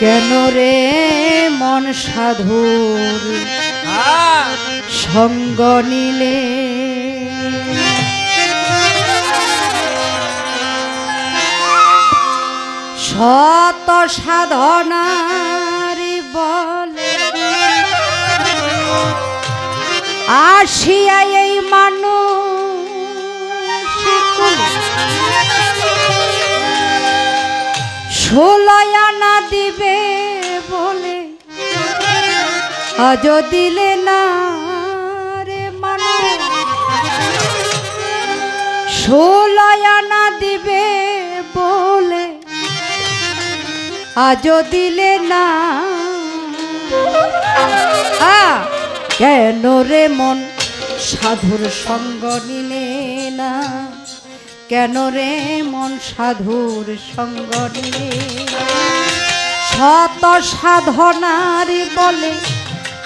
কেন রে মন হ্যাঁ সঙ্গ নিলে শত সাধনার বলে আসিয়া এই মানুষ। ষোলয়ানা আজ দিলে না রে মানুষ ষোলয়ানা দিবে বলে। আজ দিলে না। কেন রে মন সাধুর সঙ্গ নিলে না? কেন রে মন সাধুর সঙ্গ নিলে শত সাধনার বলে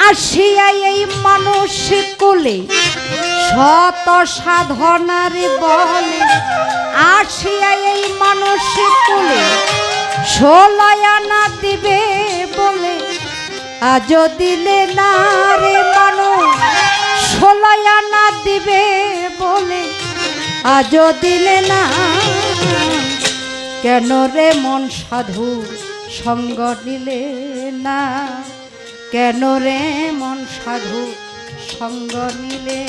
আসিয়া এই মানুষ কোলে। শত সাধনার বলে আসিয়া এই মানুষ কোলে। ষোলয়ানা দিবে বলে আজ দিলে না রে মানুষ ষোলয়ানা দিবে বলে আজ দিলে না। কেন রে মন সাধু সঙ্গ নিলে না? কেন রে মন সাধু সঙ্গ নিলে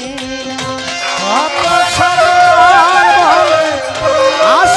আসে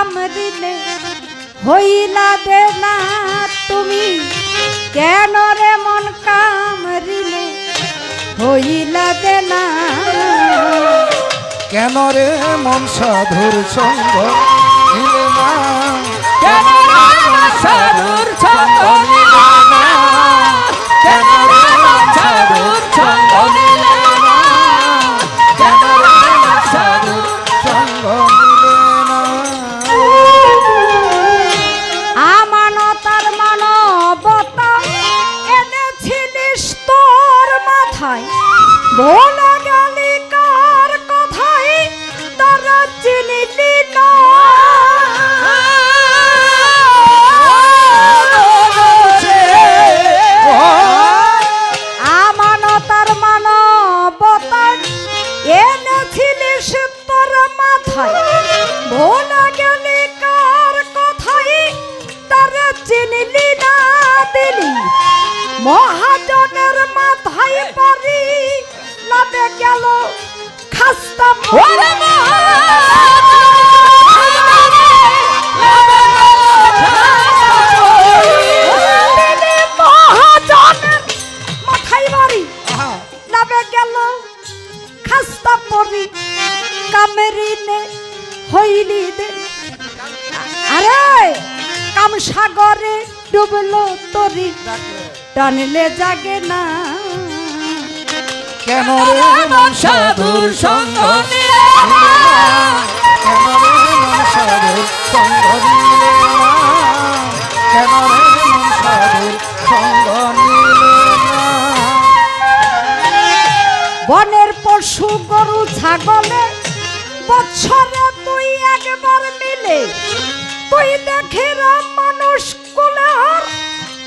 কামড়িলে হইলা দে না তুমি। কেন রে মন কামড়িলে? হইলা দেনা। কেন রে মন সাধুর সঙ্গ না? কেন বলে কামেরিনে হইলি দে আরে কাম সাগরে ডুবলো তরি টানলে জাগে না কেন রে মন সাধুর সঙ্গ কেন রে মন সাধুর সঙ্গ নিলে? কেন রে মন সাধুর সঙ্গ বনের পশু গরু ছাগলে বছরে তুই একবার মিলে। তুই দেখে মানুষ কোলে আর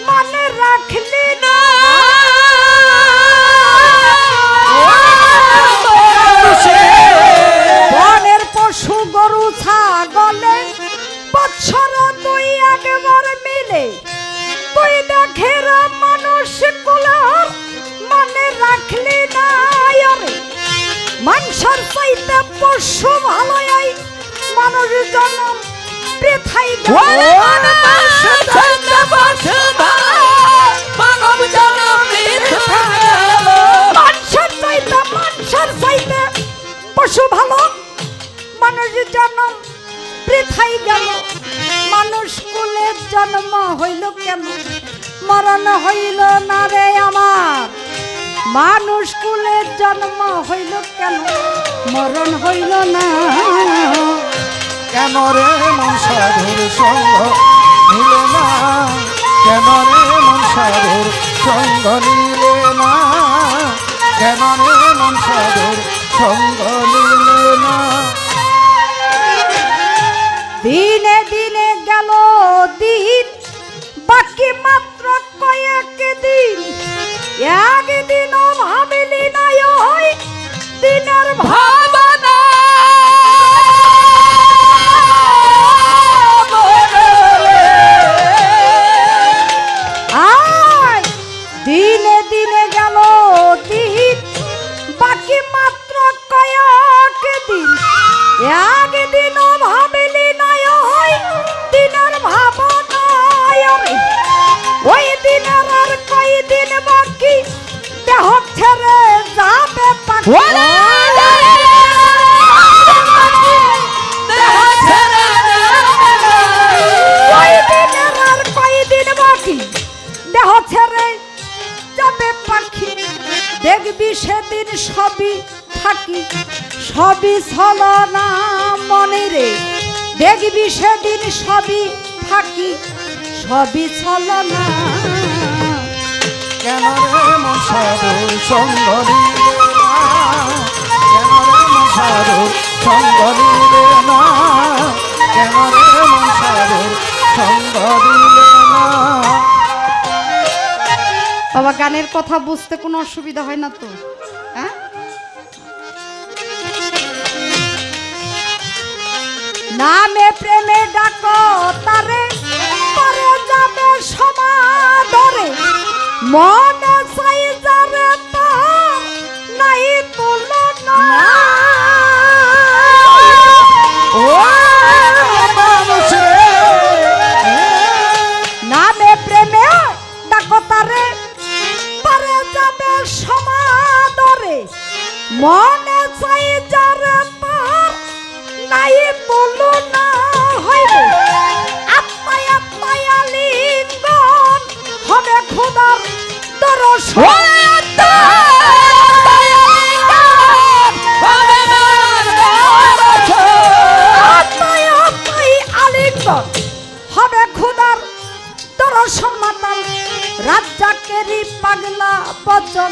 মানে রাখলি না। মানুষ জন্ম বৃথাই। মানুষের চাইতে মানুষের চাইতে পশু ভালো মানুষের জন্ম বৃথাই গেল। মানুষ কুলের জন্ম হইল কেন? মরণ হইল না রে আমার। মানুষ কুলের জন্ম হইল কেন? মরণ হইল না। কেন রে মন সাধুর সঙ্গ নিলে না? কেন রে মন সাধুর সঙ্গ নিলে না? কেন রে মন সাধুর সঙ্গ নিলে না? দিনে দিনে গেল দিন, বাকি মাত্র কয়েক দিন। একদিনও একদিনও ভাবিলি না ওই দিনের ভাবনা আরে ওই দিনের আর কই দিন বাকি দেহ ছেড়ে যাবে পাখি দেখবি সেদিন সবই সবই ছলনা মনে রে। দেখবি সেদিন সবই থাকি সবই ছলনা কেন রে না কেন রে সঙ্গ নিলে না কেন রে না বাবা গানের কথা বুঝতে কোনো অসুবিধা হয় না তো? হ্যাঁ? প্রেমে ডাকো তারে পরে যাবে সমাদরে। মনে রাজ্জাকেরই পাগলা বচন।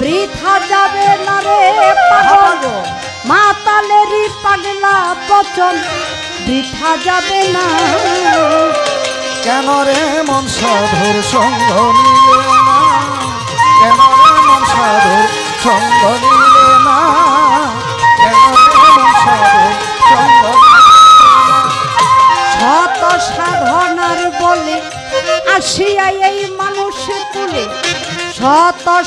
বৃথা যাবে না রে পাগল। মাতালেরই পাগলা বচন। বৃথা যাবে না। কেন রে মন সাধুর সঙ্গ নিলে না? কেন রে মন সাধুর সঙ্গ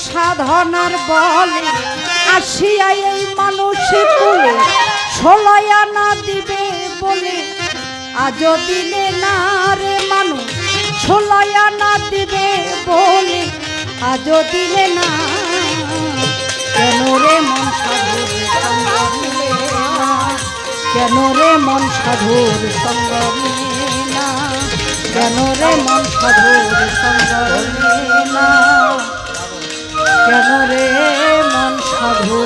সাধনার বলে আসিয়া এই মানুষ তুলে ষোলয়া না দিবে বলে। আজ দিলে না রে মানুষ ষোলয়া না দিবে বলে। আজ দিলে না, কেন রে মন সাধুর সঙ্গ কেন রে মন সাধুর সঙ্গ না? কেন রে মন সাধুর সঙ্গ কেন রে মন সাধু